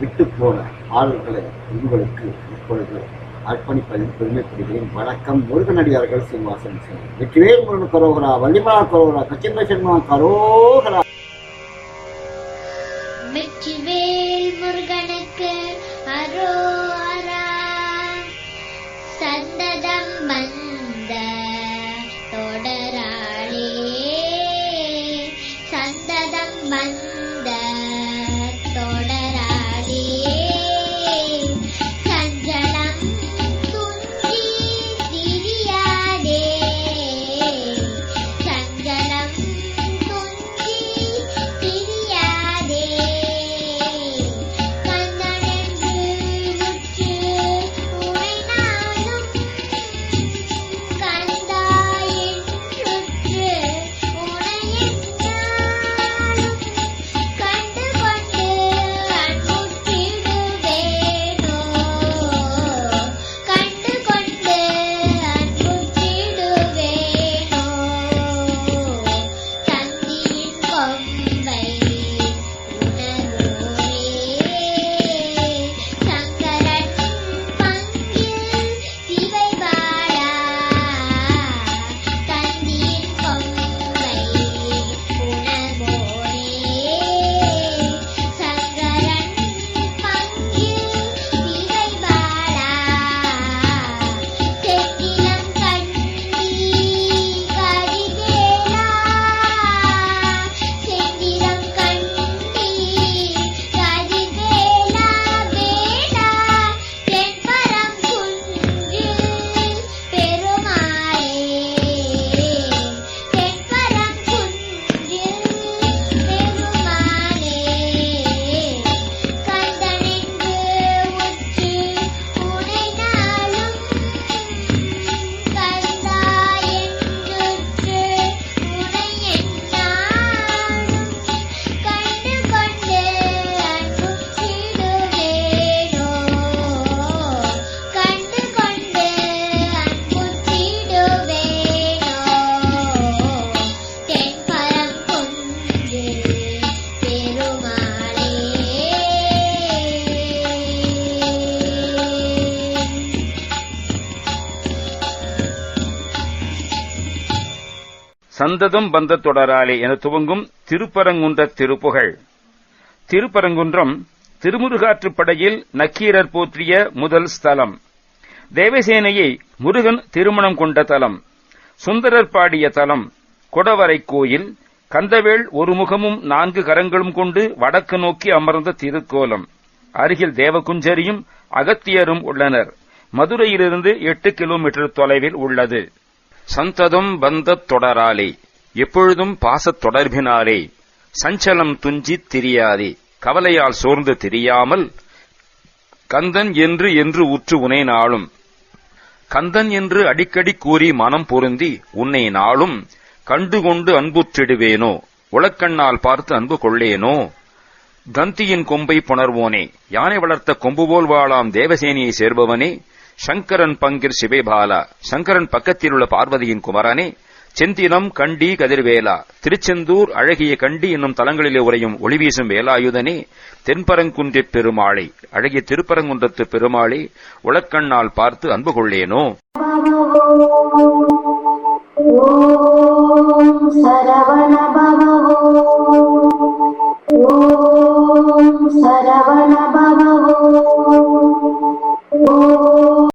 விட்டு போன ஆளுகளை உங்களுக்கு இப்பொழுது அர்ப்பணிப்பதில் பெருமைப்படுகிறேன். வணக்கம் முருகனடியார்கள் சீனிவாசன் சிங் வெற்றிவேல் முருகன் கரோகரா வள்ளிமலா கரோகரா கச்சிந்த சண்முகா கரோகரா. வெற்றிவேல் முருகனுக்கு அரோரா சந்ததம் வந்த சந்ததம் பந்த தொடராலே என துவங்கும் திருப்பரங்குன்ற திருப்புகழ் திருப்பரங்குன்றம் திருமுருகாற்றுப்படையில் நக்கீரர் போற்றிய முதல் ஸ்தலம். தேவசேனையை முருகன் திருமணம் கொண்ட தலம். சுந்தரர் பாடிய தலம். கொடவரை கோயில். கந்தவேள் ஒரு முகமும் நான்கு கரங்களும் கொண்டு வடக்கு நோக்கி அமர்ந்த திருக்கோலம். அருகில் தேவகுஞ்சரியும் அகத்தியரும் உள்ளனர். மதுரையிலிருந்து எட்டு கிலோமீட்டர் தொலைவில் உள்ளது. சந்ததம் பந்தத் தொடராலே எப்பொழுதும் பாசத் தொடர்பினாலே சஞ்சலம் துஞ்சித் திரியாதே கவலையால் சோர்ந்து திரியாமல் கந்தன் என்று என்று உற்று உனை நாளும். கந்தன் என்று அடிக்கடி கூறி மனம் பொருந்தி உன்னை நாளும். கண்டுகொண்டு அன்புற்றிடுவேனோ உளக்கண்ணால் பார்த்து அன்பு கொள்ளேனோ? தந்தியின் கொம்பை புணர்வோனே யானை வளர்த்த கொம்பு போல் வாழாம் தேவசேனியை சேர்பவனே சங்கரன் பங்கிர் சிவேபாலா. சங்கரன் பக்கத்தில் உள்ள பார்வதியின் குமரனே செந்தினம் கண்டி கதிர்வேலா. திருச்செந்தூர் அழகிய கண்டி என்னும் தலங்களிலே உரையும் ஒளிவீசும் வேலாயுதனே தென்பரங்குன்றிப் பெருமாளை. அழகிய திருப்பரங்குன்றத்து பெருமாளை உலக்கண்ணால் பார்த்து அன்பு கொள்ளேனோ. சரவண